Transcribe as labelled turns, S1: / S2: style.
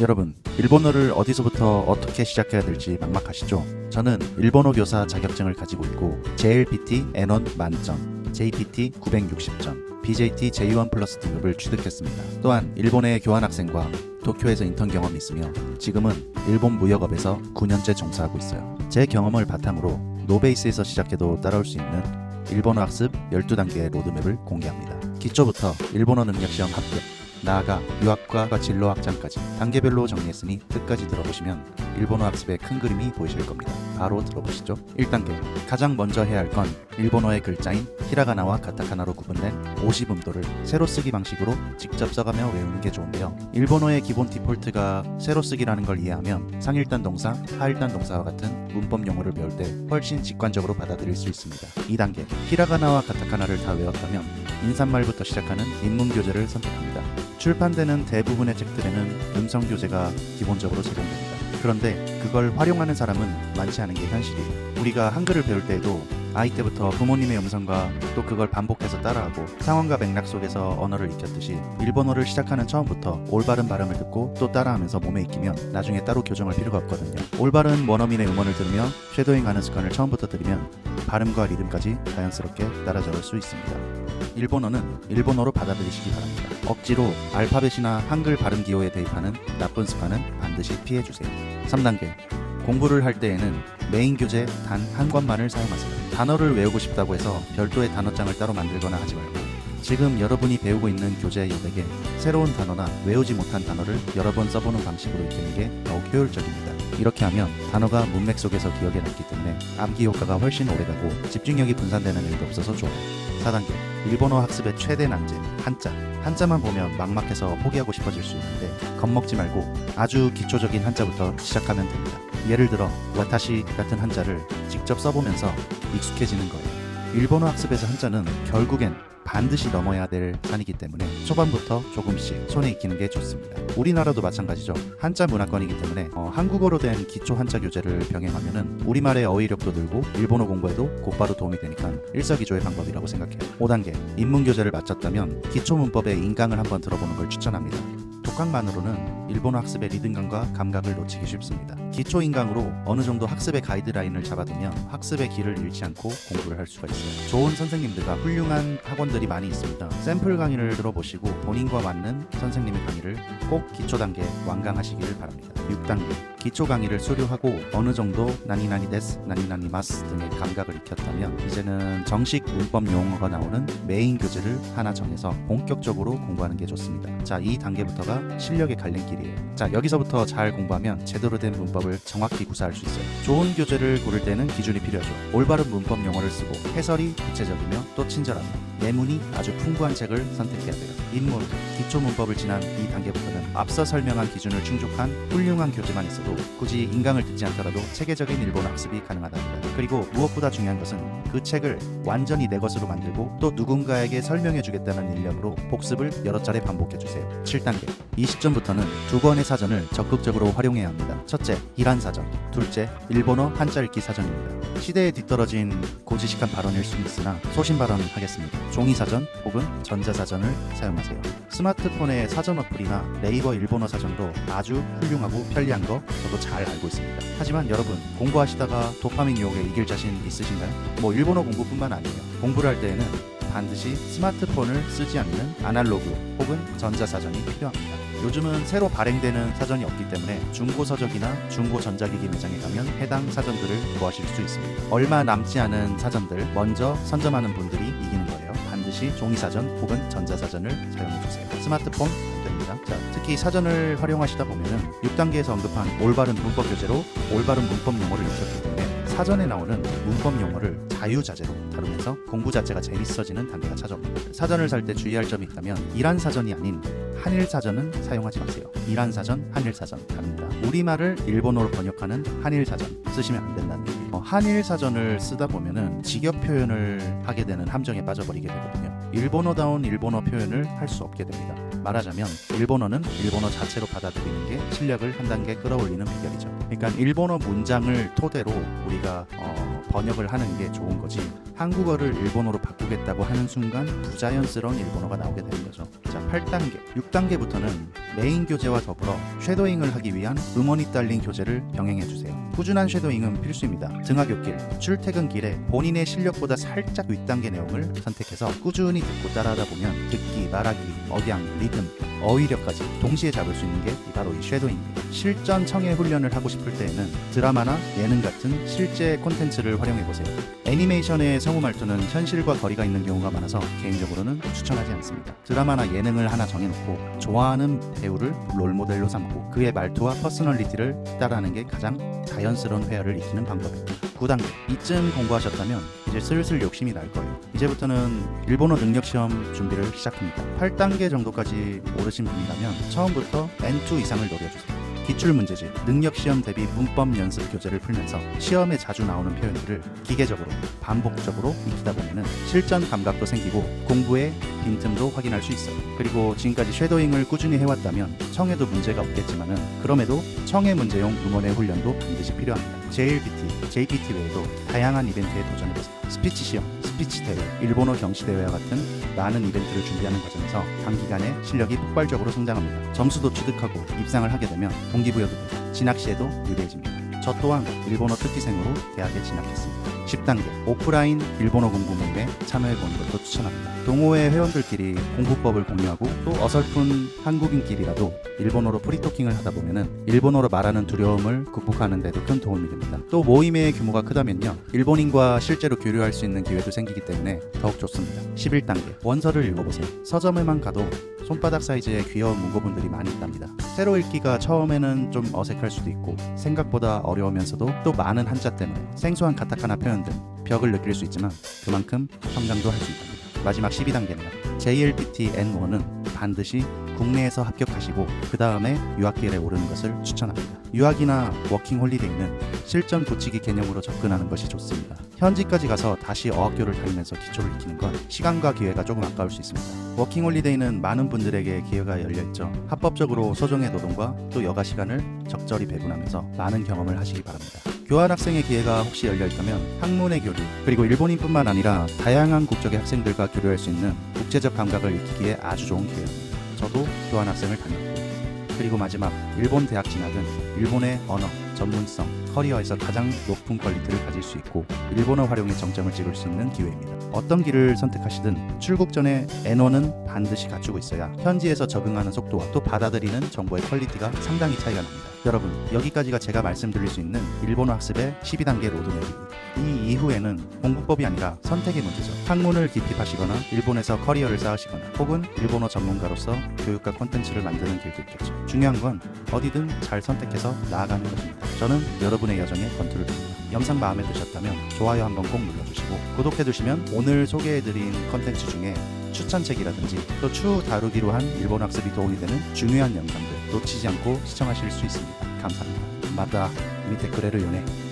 S1: 여러분, 일본어를 어디서부터 어떻게 시작해야 될지 막막하시죠? 저는 일본어 교사 자격증을 가지고 있고 JLPT N1 만점, JPT 960점, BJT J1 플러스 등급을 취득했습니다. 또한 일본의 교환학생과 도쿄에서 인턴 경험이 있으며 지금은 일본 무역업에서 9년째 종사하고 있어요. 제 경험을 바탕으로 노베이스에서 시작해도 따라올 수 있는 일본어 학습 12단계의 로드맵을 공개합니다. 기초부터 일본어 능력 시험 합격, 나아가 유학과 진로 확장까지 단계별로 정리했으니 끝까지 들어보시면 일본어 학습의 큰 그림이 보이실 겁니다. 바로 들어보시죠. 1단계 가장 먼저 해야 할 건 일본어의 글자인 히라가나와 가타카나로 구분된 오시분도를 세로 쓰기 방식으로 직접 써가며 외우는 게 좋은데요. 일본어의 기본 디폴트가 세로 쓰기라는 걸 이해하면 상일단 동사, 하일단 동사와 같은 문법 용어를 배울 때 훨씬 직관적으로 받아들일 수 있습니다. 2단계 히라가나와 가타카나를 다 외웠다면 인사말부터 시작하는 인문 교재를 선택합니다. 출판되는 대부분의 책들에는 음성 교재가 기본적으로 제공됩니다. 그런데 그걸 활용하는 사람은 많지 않은 게 현실이에요. 우리가 한글을 배울 때에도 아이 때부터 부모님의 음성과 또 그걸 반복해서 따라하고 상황과 맥락 속에서 언어를 익혔듯이 일본어를 시작하는 처음부터 올바른 발음을 듣고 또 따라하면서 몸에 익히면 나중에 따로 교정할 필요가 없거든요. 올바른 원어민의 음원을 들으며 쉐도잉하는 습관을 처음부터 들이면 발음과 리듬까지 자연스럽게 따라잡을 수 있습니다. 일본어는 일본어로 받아들이시기 바랍니다. 억지로 알파벳이나 한글 발음 기호에 대입하는 나쁜 습관은 반드시 피해주세요. 3단계 공부를 할 때에는 메인 교재 단 한 권만을 사용하세요. 단어를 외우고 싶다고 해서 별도의 단어장을 따로 만들거나 하지 말고 지금 여러분이 배우고 있는 교재 여백에 새로운 단어나 외우지 못한 단어를 여러 번 써보는 방식으로 익히는 게 더욱 효율적입니다. 이렇게 하면 단어가 문맥 속에서 기억에 남기 때문에 암기 효과가 훨씬 오래가고 집중력이 분산되는 일도 없어서 좋아요. 4단계 일본어 학습의 최대 난제 한자 한자만 보면 막막해서 포기하고 싶어질 수 있는데 겁먹지 말고 아주 기초적인 한자부터 시작하면 됩니다. 예를 들어 와타시 같은 한자를 직접 써보면서 익숙해지는 거예요. 일본어 학습에서 한자는 결국엔 반드시 넘어야 될 산이기 때문에 초반부터 조금씩 손에 익히는 게 좋습니다. 우리나라도 마찬가지죠. 한자 문화권이기 때문에 어, 한국어로 된 기초 한자 교재를 병행하면은 우리말의 어휘력도 늘고 일본어 공부에도 곧바로 도움이 되니까 일석이조의 방법이라고 생각해요. 5단계 인문 교재를 마쳤다면 기초 문법의 인강을 한번 들어보는 걸 추천합니다. 독학만으로는 일본어 학습의 리듬감과 감각을 놓치기 쉽습니다. 기초 인강으로 어느 정도 학습의 가이드라인을 잡아두면 학습의 길을 잃지 않고 공부를 할 수가 있어요. 좋은 선생님들과 훌륭한 학원들이 많이 있습니다. 샘플 강의를 들어보시고 본인과 맞는 선생님의 강의를 꼭 기초 단계 완강하시기를 바랍니다. 6단계 기초 강의를 수료하고 어느 정도 나니나니 데스, 나니나니 마스 등의 감각을 익혔다면 이제는 정식 문법 용어가 나오는 메인 교재를 하나 정해서 본격적으로 공부하는 게 좋습니다. 자, 이 단계부터가 실력의 갈림길 이에요. 자, 여기서부터 잘 공부하면 제대로 된 문법을 정확히 구사할 수 있어요. 좋은 교재를 고를 때는 기준이 필요하죠. 올바른 문법 용어를 쓰고 해설이 구체적이며 또 친절하며 예문이 아주 풍부한 책을 선택해야 돼요. 인물, 기초 문법을 지난 이 단계부터는 앞서 설명한 기준을 충족한 훌륭한 교재만 있어도 굳이 인강을 듣지 않더라도 체계적인 일본어 학습이 가능하답니다. 그리고 무엇보다 중요한 것은 그 책을 완전히 내 것으로 만들고 또 누군가에게 설명해 주겠다는 일념으로 복습을 여러 차례 반복해 주세요. 7단계. 이 시점부터는 두 권의 사전을 적극적으로 활용해야 합니다. 첫째, 이란 사전. 둘째, 일본어 한자 읽기 사전입니다. 시대에 뒤떨어진 고지식한 발언일 수 있으나 소신 발언을 하겠습니다. 종이 사전 혹은 전자 사전을 사용하세요. 스마트폰의 사전 어플이나 네이버 일본어 사전도 아주 훌륭하고 편리한 거 저도 잘 알고 있습니다. 하지만 여러분 공부하시다가 도파민 유혹에 이길 자신 있으신가요? 뭐 일본어 공부뿐만 아니에요. 공부를 할 때에는 반드시 스마트폰을 쓰지 않는 아날로그 혹은 전자 사전이 필요합니다. 요즘은 새로 발행되는 사전이 없기 때문에 중고 서적이나 중고 전자기기 매장에 가면 해당 사전들을 구하실 수 있습니다. 얼마 남지 않은 사전들 먼저 선점하는 분들이. 반드 시 종이 사전 혹은 전자 사전을 사용해 주세요. 스마트폰 안 됩니다. 자, 특히 사전을 활용하시다 보면은 6단계에서 언급한 올바른 문법 교재로 올바른 문법 용어를 익혔기 때문에 사전에 나오는 문법 용어를 자유자재로 다루면서 공부 자체가 재밌어지는 단계가 찾아옵니다. 사전을 살 때 주의할 점이 있다면 이란 사전이 아닌 한일 사전은 사용하지 마세요. 이란 사전, 한일 사전 다릅니다. 우리말을 일본어로 번역하는 한일 사전 쓰시면 안 된다는 한일 사전을 쓰다 보면은 직역 표현을 하게 되는 함정에 빠져버리게 되거든요. 일본어다운 일본어 표현을 할 수 없게 됩니다. 말하자면 일본어는 일본어 자체로 받아들이는 게 실력을 한 단계 끌어올리는 비결이죠. 그러니까 일본어 문장을 토대로 우리가 어, 번역을 하는 게 좋은 거지 한국어를 일본어로 바꾸겠다고 하는 순간 부자연스러운 일본어가 나오게 되는 거죠. 자, 8단계. 6단계부터는 메인 교재와 더불어 쉐도잉을 하기 위한 음원이 딸린 교재를 병행해 주세요. 꾸준한 쉐도잉은 필수입니다. 등하굣길, 출퇴근길에 본인의 실력보다 살짝 윗단계 내용을 선택해서 꾸준히 듣고 따라하다 보면 듣기, 말하기, 억양, 리듬, 어휘력까지 동시에 잡을 수 있는 게 바로 이 쉐도잉입니다. 실전 청해 훈련을 하고 싶을 때에는 드라마나 예능 같은 실제 콘텐츠를 활용해 보세요. 애니메이션의 성우 말투는 현실과 거리가 있는 경우가 많아서 개인적으로는 추천하지 않습니다. 드라마나 예능을 하나 정해놓고 좋아하는 배우를 롤모델로 삼고 그의 말투와 퍼스널리티를 따라하는 게 가장 자연스러운 회화를 익히는 방법입니다. 9단계 이쯤 공부하셨다면 이제 슬슬 욕심이 날 거예요. 이제부터는 일본어 능력 시험 준비를 시작합니다. 8단계 정도까지 오르신 분이라면 처음부터 N2 이상을 노려주세요. 기출 문제집, 능력 시험 대비 문법 연습 교재를 풀면서 시험에 자주 나오는 표현들을 기계적으로 반복적으로 익히다 보면은 실전 감각도 생기고 공부의 빈틈도 확인할 수 있어요. 그리고 지금까지 쉐도잉을 꾸준히 해왔다면 청해도 문제가 없겠지만은 그럼에도 청해 문제용 음원의 훈련도 반드시 필요합니다. JLPT, JPT 외에도 다양한 이벤트에 도전해보세요. 스피치 시험, 스피치 대회, 일본어 경시 대회와 같은 많은 이벤트를 준비하는 과정에서 단기간에 실력이 폭발적으로 성장합니다. 점수도 취득하고 입상을 하게 되면 동기부여도 되고 진학 시에도 유리해집니다. 저 또한 일본어 특기생으로 대학에 진학했습니다. 10단계 오프라인 일본어 공부 모임에 참여해보는 것도 추천합니다. 동호회 회원들끼리 공부법을 공유하고 또 어설픈 한국인끼리라도 일본어로 프리토킹을 하다 보면은 일본어로 말하는 두려움을 극복하는 데도 큰 도움이 됩니다. 또 모임의 규모가 크다면요. 일본인과 실제로 교류할 수 있는 기회도 생기기 때문에 더욱 좋습니다. 11단계 원서를 읽어보세요. 서점에만 가도 손바닥 사이즈의 귀여운 문고분들이 많이 있답니다. 새로 읽기가 처음에는 좀 어색할 수도 있고 생각보다 어려우면서도 또 많은 한자 때문에 생소한 가타카나 표현 등 벽을 느낄 수 있지만 그만큼 성장도 할 수 있답니다. 마지막 12단계네요. JLPT N1은 반드시 국내에서 합격하시고 그 다음에 유학길에 오르는 것을 추천합니다. 유학이나 워킹 홀리데이는 실전 붙이기 개념으로 접근하는 것이 좋습니다. 현지까지 가서 다시 어학교를 다니면서 기초를 익히는 건 시간과 기회가 조금 아까울 수 있습니다. 워킹 홀리데이는 많은 분들에게 기회가 열려 있죠. 합법적으로 소정의 노동과 또 여가 시간을 적절히 배분하면서 많은 경험을 하시기 바랍니다. 교환 학생의 기회가 혹시 열려 있다면 학문의 교류 그리고 일본인뿐만 아니라 다양한 국적의 학생들과 교류할 수 있는 국제적 감각을 익히기에 아주 좋은 기회입니다. 저도 교환 학생을 다녔고 그리고 마지막 일본 대학 진학은 일본의 언어, 전문성, 커리어에서 가장 높은 퀄리티를 가질 수 있고 일본어 활용에 정점을 찍을 수 있는 기회입니다. 어떤 길을 선택하시든 출국 전에 N1은 반드시 갖추고 있어야 현지에서 적응하는 속도와 또 받아들이는 정보의 퀄리티가 상당히 차이가 납니다. 여러분 여기까지가 제가 말씀드릴 수 있는 일본어 학습의 12단계 로드맵입니다. 이 이후에는 공부법이 아니라 선택의 문제죠. 학문을 깊이 파시거나 일본에서 커리어를 쌓으시거나 혹은 일본어 전문가로서 교육과 콘텐츠를 만드는 길도 있겠죠. 중요한 건 어디든 잘 선택해서 나아가는 것입니다. 저는 여러분 의 여정에 건투를 드립니다. 영상 마음에 드셨다면 좋아요 한번 꼭 눌러주시고 구독해두시면 오늘 소개해드린 콘텐츠 중에 추천책이라든지 또 추후 다루기로 한 일본 학습이 도움이 되는 중요한 영상들 놓치지 않고 시청하실 수 있습니다. 감사합니다. 마다 밑에 그래를 요네